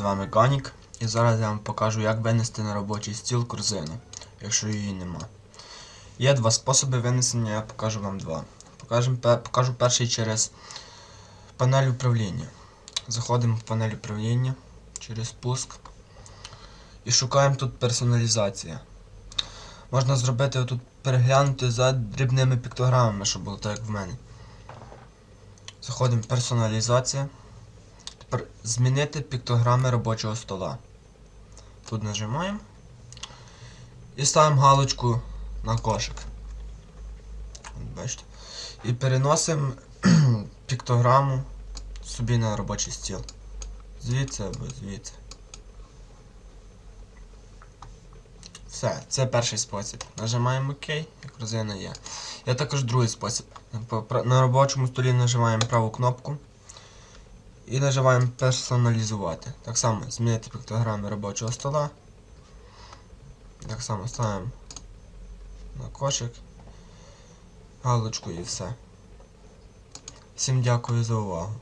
Механік. І зараз я вам покажу, як винести на робочий стіл корзину, якщо її нема. Є два способи винесення, я покажу вам два. Покажем, покажу перший через панель управління. Заходимо в панель управління через пуск. І шукаємо тут персоналізація. Можна зробити отут переглянути за дрібними піктограмами, щоб було так, як в мене. Заходимо в персоналізація. Змінити піктограми робочого стола. Тут нажимаємо. І ставимо галочку на кошик. Бачите. І переносимо піктограму собі на робочий стіл. Звідси або звідси. Все, це перший спосіб. Нажимаємо ОК, як розина є. Є також другий спосіб. На робочому столі нажимаємо праву кнопку і нажимаємо персоналізувати. Так само змінити піктограми робочого стола. Так само ставимо на кошик, галочку і все. Всім дякую за увагу.